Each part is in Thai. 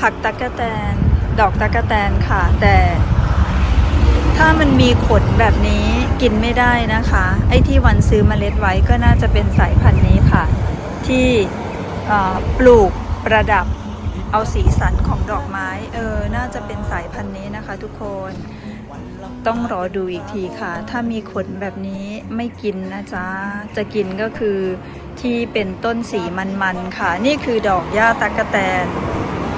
ผักตะกะแตน ดอกตะกะแตนค่ะ แต่ถ้ามันมีขนแบบนี้กินไม่ได้นะคะ ไอ้ที่วันซื้อเมล็ดไว้ก็น่าจะเป็นสายพันธุ์นี้ค่ะ ที่ปลูกประดับเอาสีสันของดอกไม้ เออ น่าจะเป็นสายพันธุ์นี้นะคะ ทุกคนต้องรอดูอีกทีค่ะ ถ้ามีขนแบบนี้ไม่กินนะจ๊ะ จะกินก็คือที่เป็นต้นสีมันๆค่ะ นี่คือดอกหญ้าตะกะแตน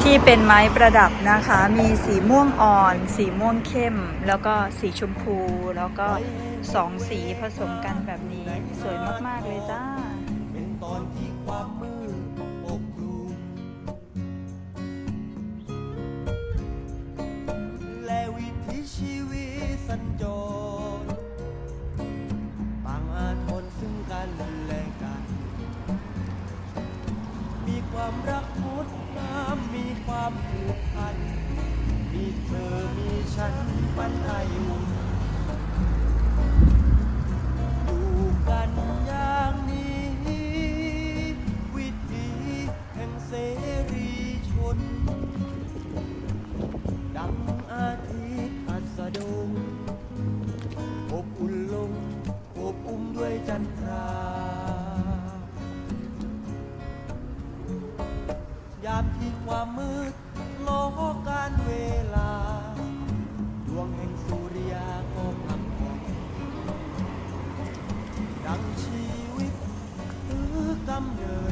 ที่เป็นไม้ประดับนะคะ มีสีม่วงอ่อน สีม่วงเข้ม แล้วก็สีชมพู แล้วก็สองสีผสมกันแบบนี้ สวยมาก ๆ เลยจ้าเป็นตอนที่ความมืดปกคลุมและวิถีชีวิตสัญจรามที่ความมืดโลกการเวลา ดวงแห่งสุริยาก็พังผ่อนดังชีวิตคือกำเนิด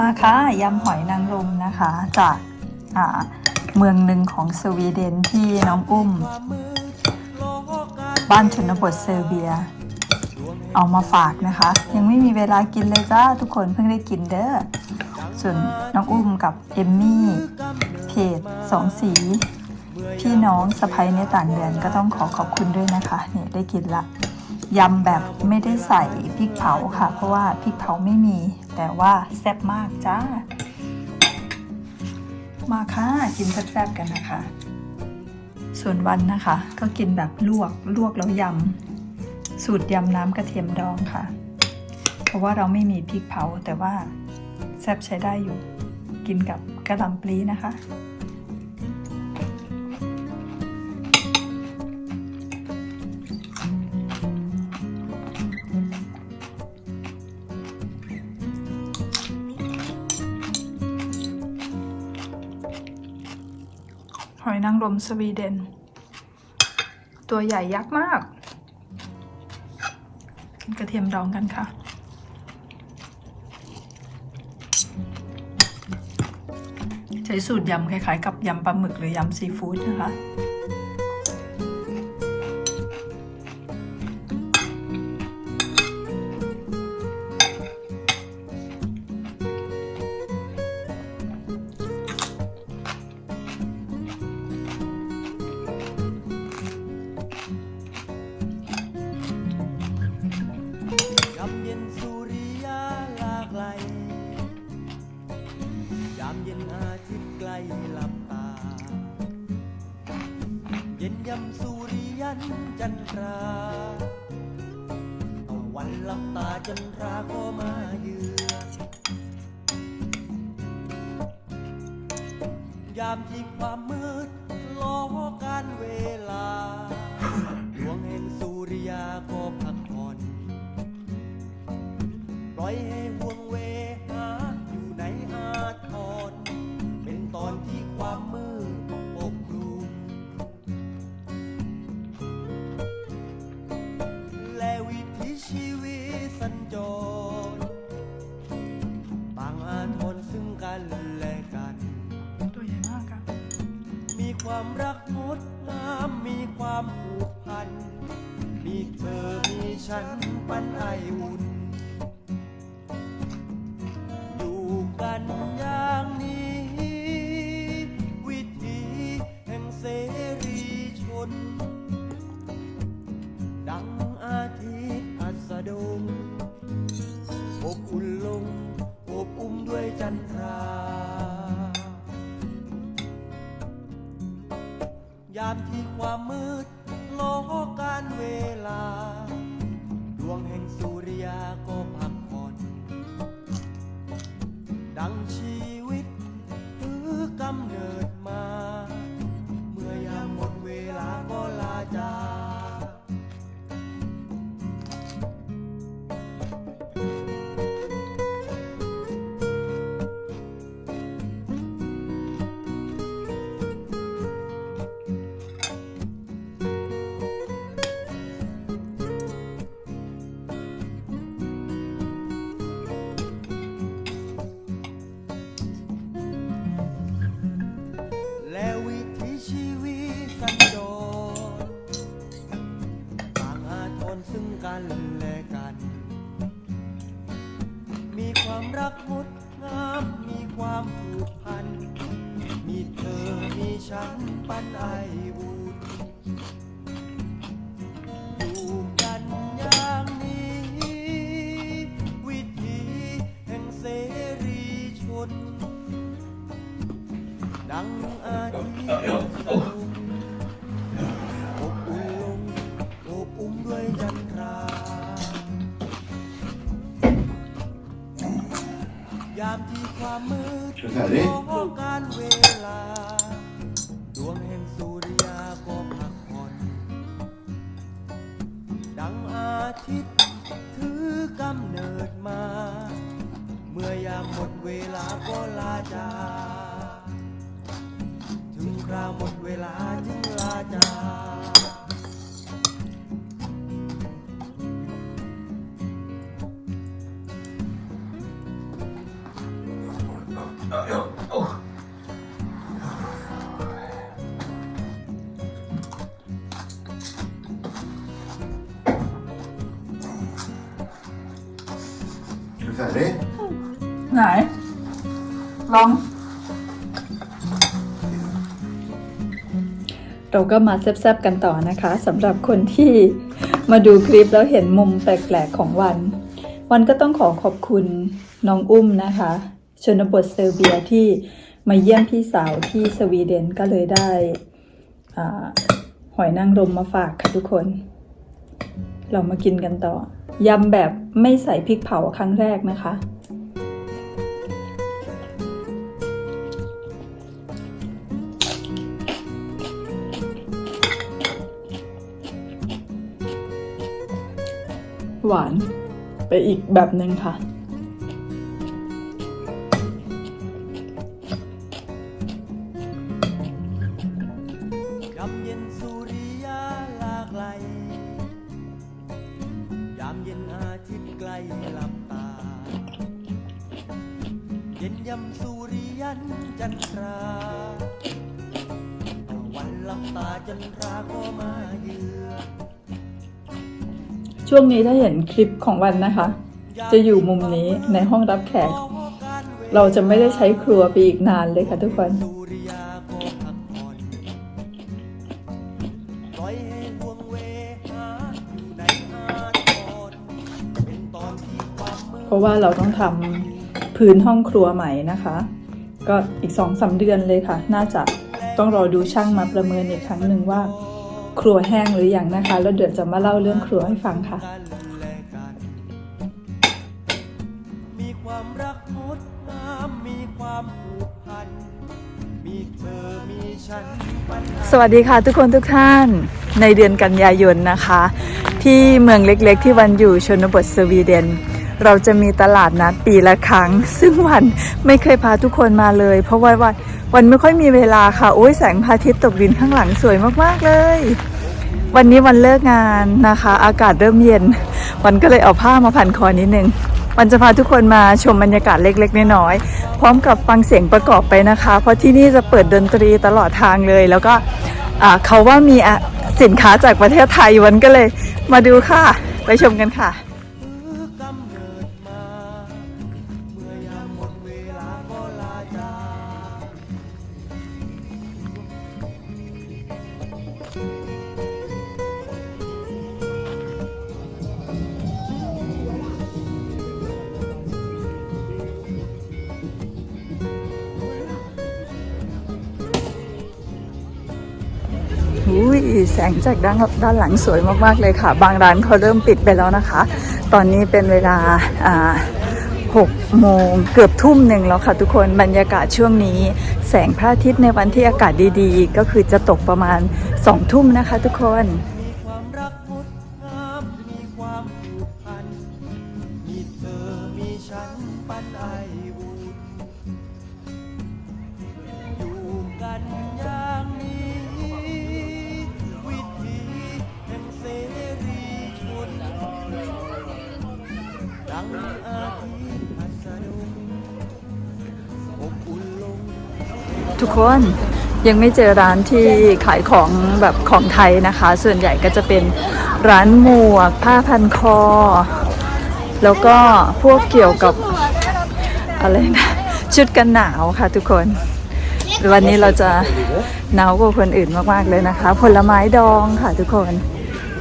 มาค่ะยำหอยนางรมนะคะจากเมืองหนึ่งของสวีเดนที่น้องอุ้ม บ้านชนบทเซอร์เบีย เอามาฝากนะคะ ยังไม่มีเวลากินเลยจ้าทุกคนเพิ่งได้กินเด้อส่วนน้องอุ้มกับเอมมี่เพจสองสี พี่น้องสะพ้ยในต่างแดนก็ต้องขอขอบคุณด้วยนะคะเนี่ยได้กินละยำแบบไม่ได้ใส่พริกเผาค่ะ เพราะว่าพริกเผาไม่มี แต่ว่าแซ่บมากจ้า มาค่ะกินแซ่บๆกันนะคะ ส่วนวันนะคะ ก็กินแบบลวกลวกแล้วยำ สูตรยำน้ำกระเทียมดองค่ะ เพราะว่าเราไม่มีพริกเผาแต่ว่าแซ่บใช้ได้อยู่ กินกับกระหล่ำปลีนะคะ นางรมสวีเดน ตัวใหญ่ยักษ์มาก กินกระเทียมดองกันค่ะ ใช้สูตรยำคล้ายๆ กับยำปลาหมึกหรือยำซีฟู้ดนะคะ ย็นยำสุริยันจันทราตะวันหลับตาจันทราก็มาเยือนยามที่ความมืด จรต่างอาทนซึ่งกันและกัน ตัวใหญ่มากอะมีความรักงดงามมีความผูกพัน มีเธอมีฉันปันไออุ่น ยามที่ความมืดล้อการเวลา ดวงแห่งสุริยาก็ ถ่ายดิรอการเวลา ไหน ลอง เราก็มาแซบๆกันต่อนะคะสำหรับคนที่มาดูคลิปแล้วเห็นมุมแปลกๆของวัน วันก็ต้องขอขอบคุณน้องอุ้มนะคะ ชนบทเซอร์เบียที่มาเยี่ยมพี่สาวที่สวีเดนก็เลยได้หอยนางรมมาฝากค่ะทุกคน เรามากินกันต่อยำแบบไม่ใส่พริกเผาครั้งแรกนะคะ หวานไปอีกแบบหนึ่งค่ะ ยามเย็นสุริยาลาไหลยามเย็นอาทิตย์ใกล้หลับตา เย็นยำสุริยันจันทราตะวันหลับตาจันทราก็มาเยือน ช่วงนี้ถ้าเห็นคลิปของวันนะคะ จะอยู่มุมนี้ในห้องรับแขก เราจะไม่ได้ใช้ครัวไปอีกนานเลยค่ะทุกคนเวหาอยู่ในอาทรเป็นตอนที่ความมืดเพราะว่าเราต้องทำพื้นห้องครัวใหม่นะคะ ก็อีกสองสาเดือนเลยค่ะ น่าจะต้องรอดูช่างมาประเมินอีกครั้งหนึ่งว่า ครัวแห้งหรืออยังนะคะ แล้วเดี๋ยวจะมาเล่าเรื่องครัวให้ฟังค่ะมีความรักงดงามมีความผูกพันมีเธอมีฉันสวัสดีค่ะทุกคนทุกท่านในเดือนกันยายนนะคะ ที่เมืองเล็กๆ ที่วันอยู่ชนบทสวีเดน เราจะมีตลาดนัดปีละครั้ง ซึ่งวันไม่เคยพาทุกคนมาเลย เพราะว่าวัน วันไม่ค่อยมีเวลาค่ะโอ้ยแสงพระอาทิตย์ตกดินข้างหลังสวยมากๆเลย วันนี้วันเลิกงานนะคะ อากาศเริ่มเย็น วันก็เลยเอาผ้ามาพันคอนิดนึงวันจะพาทุกคนมาชมบรรยากาศเล็กๆน้อยๆพร้อมกับฟังเสียงประกอบไปนะคะ เพราะที่นี่จะเปิดดนตรีตลอดทางเลย แล้วก็เขาว่ามีสินค้าจากประเทศไทยวันก็เลยมาดูค่ะ ไปชมกันค่ะ แสงจากด้านด้านหลังสวยมากๆเลยค่ะ บางร้านเขาเริ่มปิดไปแล้วนะคะ ตอนนี้เป็นเวลา6โมงเกือบทุ่มหนึ่งแล้วค่ะทุกคนบรรยากาศช่วงนี้ แสงพระอาทิตย์ในวันที่อากาศดีๆ ก็คือจะตกประมาณ2ทุ่มนะคะทุกคน ทุกคนยังไม่เจอร้านที่ขายของแบบของไทยนะคะ ส่วนใหญ่ก็จะเป็นร้านหมวก ผ้าพันคอ แล้วก็พวกเกี่ยวกับอะไรนะชุดกันหนาวค่ะทุกคน วันนี้เราจะหนาวกว่าคนอื่นมากๆเลยนะคะ ผลไม้ดองค่ะทุกคน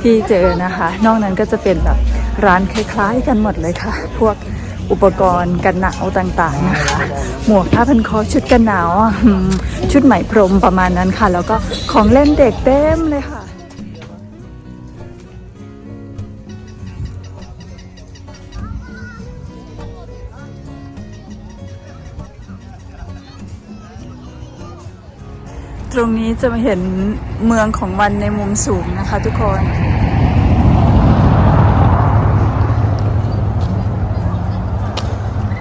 ที่เจอนะคะ นอกนั้นก็จะเป็นแบบ ร้านคล้ายๆกันหมดเลยค่ะ พวกอุปกรณ์กันหนาวต่างๆนะคะ หมวกผ้าพันคอชุดกันหนาวอะชุดไหมพรมประมาณนั้นค่ะ แล้วก็ของเล่นเด็กเต็มเลยค่ะตรงนี้จะมาเห็นเมืองของวันในมุมสูงนะคะทุกคน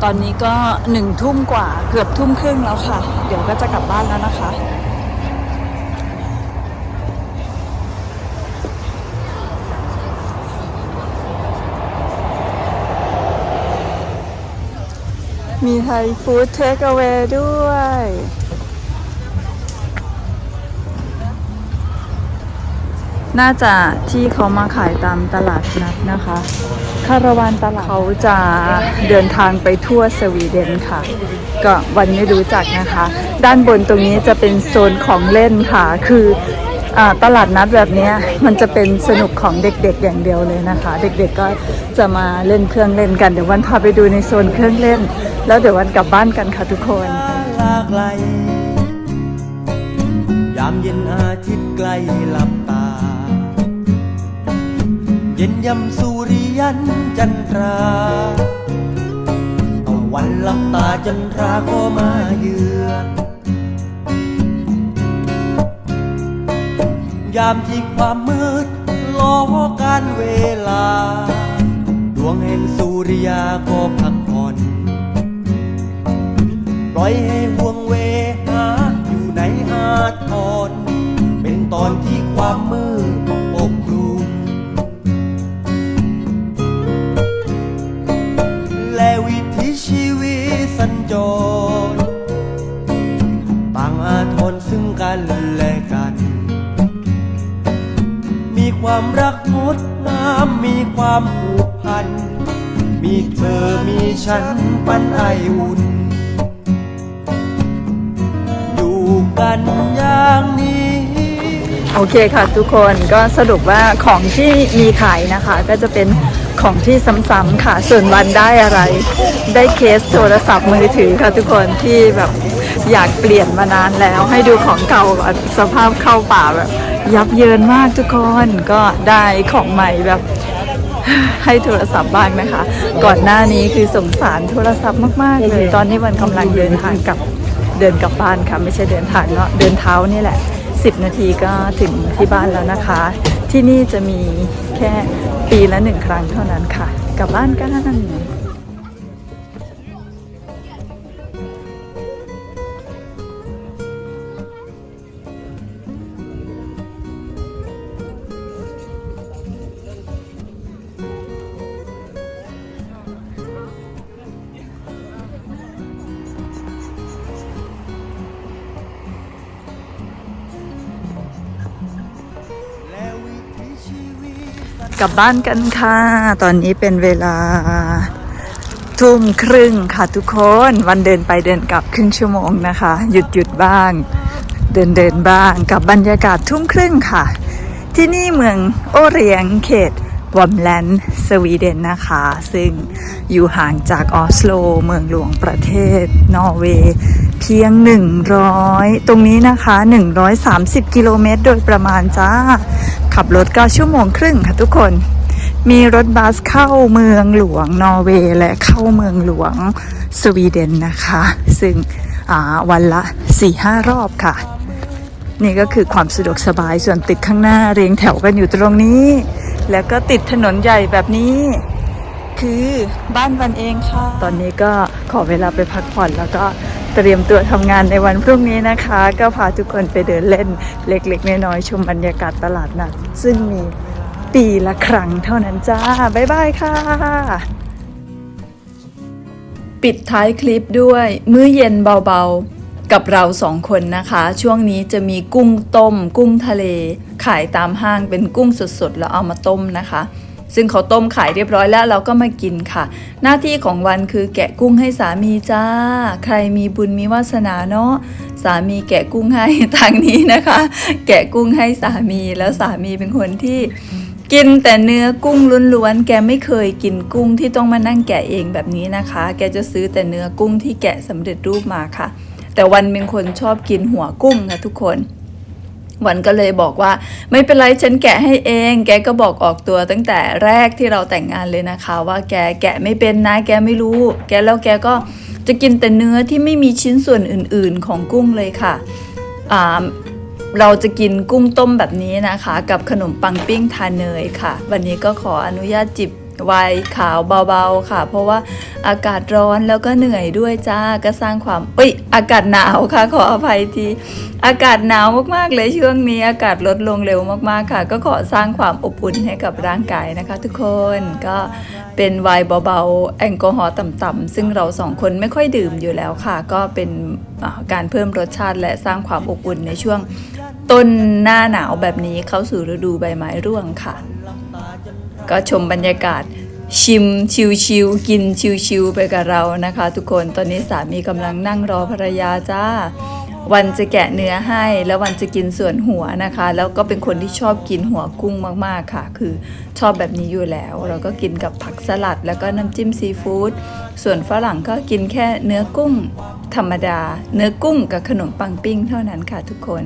ตอนนี้ก็หนึ่งทุ่มกว่าเกือบทุ่มครึ่งแล้วค่ะ เดี๋ยวก็จะกลับบ้านแล้วนะคะ มีไทยฟู้ดเทคเอาไว้ด้วย น่าจะที่เขามาขายตามตลาดนัดนะคะ คาราวานตลาดเขาจะเดินทางไปทั่วสวีเดนค่ะ ก็วันไม่รู้จักนะคะ ด้านบนตรงนี้จะเป็นโซนของเล่นค่ะ คืออาตลาดนัดแบบเนี้ยมันจะเป็นสนุกของเด็กๆอย่างเดียวเลยนะคะ เด็กๆก็จะมาเล่นเครื่องเล่นกัน เดี๋ยววันพาไปดูในโซนเครื่องเล่น แล้วเดี๋ยววันกลับบ้านกันค่ะทุกคนลาไกลยามเย็นอาทิตย์ใกล้หลับตาเย็นยำสุริยันจันทราตะวันหลับตาจันทราก็มาเยือนยามที่ความมืดล้อการเวลา ดวงแห่งสุริยาก็พักผ่อนปล่อยให้ห่วงเวหาอยู่ในอาทรเป็นตอนที่ความมืด สัญจรต่างอาทรซึ่งกันและกัน มีความรักงดงามมีความผูกพัน มีเธอมีฉันปันไออุ่น อยู่กันอย่างนี้โอเคค่ะทุกคนก็สรุปว่าของที่มีขายนะคะก็จะเป็น ของที่ซ้ำๆค่ะ ส่วนวันได้อะไร ได้เคสโทรศัพท์มือถือค่ะทุกคนที่แบบอยากเปลี่ยนมานานแล้ว ให้ดูของเก่าก่อนสภาพเข้าป่าแบบ ยับเยินมากทุกคนก็ได้ของใหม่แบบให้โทรศัพท์บ้างนะคะ ก่อนหน้านี้คือสงสารโทรศัพท์มากๆเลย ตอนนี้มันกำลังเดินทางกลับเดินกลับบ้านค่ะ ไม่ใช่เดินทางเนาะเดินเท้านี่แหละ 10 นาทีก็ถึงที่บ้านแล้วนะคะ ที่นี่จะมีแค่ปีละหนึ่งครั้งเท่านั้นค่ะ กลับบ้านกัน กลับบ้านกันค่ะ ตอนนี้เป็นเวลาทุ่มครึ่งค่ะทุกคน วันเดินไปเดินกลับครึ่งชั่วโมงนะคะ หยุดหยุดบ้าง เดินเดินบ้างกับบรรยากาศทุ่มครึ่งค่ะ ที่นี่เมืองโอเรียงเขตวอมแลนด์สวีเดนนะคะ ซึ่งอยู่ห่างจากออสโล เมืองหลวงประเทศ นอร์เวย์ เพียง 100 ตรงนี้นะคะ 130 กิโลเมตร โดยประมาณจ้า ขับรถก็ชั่วโมงครึ่งค่ะทุกคน มีรถบัสเข้าเมืองหลวงนอร์เวย์และเข้าเมืองหลวงสวีเดนนะคะ ซึ่งวันละ 4-5 รอบค่ะ นี่ก็คือความสะดวกสบายส่วนตึกข้างหน้าเรียงแถวกันอยู่ตรงนี้ แล้วก็ติดถนนใหญ่แบบนี้คือบ้านวันเองค่ะ ตอนนี้ก็ขอเวลาไปพักผ่อนแล้วก็ เตรียมตัวทำงานในวันพรุ่งนี้นะคะ ก็พาทุกคนไปเดินเล่นเล็กๆ น้อยๆชมบรรยากาศตลาดนัดซึ่งมีปีละครั้งเท่านั้นจ้า บ๊ายบายค่ะ ปิดท้ายคลิปด้วย มื้อเย็นเบาๆ กับเราสองคนนะคะ ช่วงนี้จะมีกุ้งต้ม กุ้งทะเล ขายตามห้างเป็นกุ้งสดๆ แล้วเอามาต้มนะคะ ซึ่งเขาต้มขายเรียบร้อยแล้วเราก็มากินค่ะ หน้าที่ของวันคือแกะกุ้งให้สามีจ้า ใครมีบุญมีวาสนาเนาะสามีแกะกุ้งให้ทางนี้นะคะ แกะกุ้งให้สามีแล้วสามีเป็นคนที่กินแต่เนื้อกุ้งล้วนๆ แกไม่เคยกินกุ้งที่ต้องมานั่งแกะเองแบบนี้นะคะ แกจะซื้อแต่เนื้อกุ้งที่แกะสำเร็จรูปมาค่ะ แต่วันเป็นคนชอบกินหัวกุ้งค่ะทุกคน วันก็เลยบอกว่าไม่เป็นไรฉันแกะให้เอง แกก็บอกออกตัวตั้งแต่แรกที่เราแต่งงานเลยนะคะ ว่าแกแกะไม่เป็นนะแกไม่รู้ แกแล้วแกก็จะกินแต่เนื้อที่ไม่มีชิ้นส่วนอื่น ๆ ของกุ้งเลยค่ะอ่าเราจะกินกุ้งต้มแบบนี้นะคะ กับขนมปังปิ้งทาเนยค่ะ วันนี้ก็ขออนุญาตจิบ ไวน์ขาวเบาๆค่ะ เพราะว่าอากาศร้อนแล้วก็เหนื่อยด้วยจ้าก็สร้างความเอ้ยอากาศหนาวค่ะ ขออภัยทีอากาศหนาวมากๆเลยช่วงนี้อากาศลดลงเร็วมากๆค่ะ ก็ขอสร้างความอบอุ่นให้กับร่างกายนะคะ ทุกคนก็เป็นไวน์เบาๆ แอลกอฮอล์ต่ำๆซึ่งเราสองคนไม่ค่อยดื่มอยู่แล้วค่ะ ก็เป็นการเพิ่มรสชาติและสร้างความอบอุ่นในช่วงต้นหน้าหนาวแบบนี้เข้าสู่ฤดูใบไม้ร่วงค่ะ ก็ชมบรรยากาศชิมชิวๆกินชิวๆไปกับเรานะคะ ทุกคนตอนนี้สามีกำลังนั่งรอภรรยาจ้า วันจะแกะเนื้อให้ แล้ววันจะกินส่วนหัวนะคะ แล้วก็เป็นคนที่ชอบกินหัวกุ้งมากๆค่ะ คือชอบแบบนี้อยู่แล้ว เราก็กินกับผักสลัดแล้วก็น้ำจิ้มซีฟู้ดส่วนฝรั่งก็กินแค่เนื้อกุ้งธรรมดา เนื้อกุ้งกับขนมปังปิ้งเท่านั้นค่ะทุกคน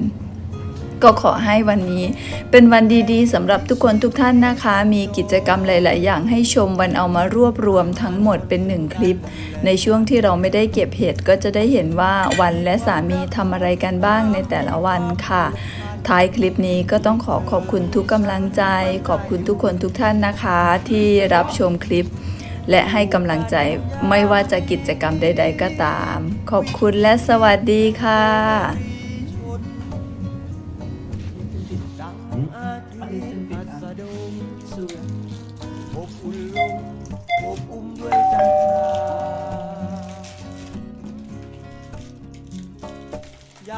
ก็ขอให้วันนี้เป็นวันดีๆสำหรับทุกคนทุกท่านนะคะ มีกิจกรรมหลาย ๆ อย่างให้ชมวันเอามารวบรวมทั้งหมดเป็นหนึ่งคลิป ในช่วงที่เราไม่ได้เก็บเห็ดก็จะได้เห็นว่าวันและสามีทำอะไรกันบ้างในแต่ละวันค่ะ ท้ายคลิปนี้ก็ต้องขอขอบคุณทุกกำลังใจ ขอบคุณทุกคนทุกท่านนะคะ ที่รับชมคลิป และให้กำลังใจไม่ว่าจะกิจกรรมใด ๆ ก็ตาม ขอบคุณและสวัสดีค่ะ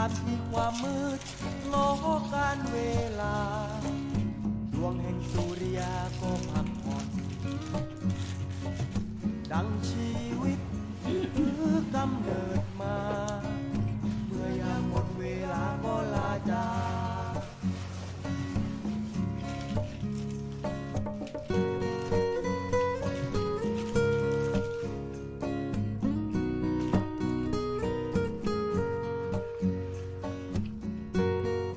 ายามที่ความมืดล้อการเวลา ดวงแห่งสุริยาก็พักผ่อนดังชีวิตคือกำเนิด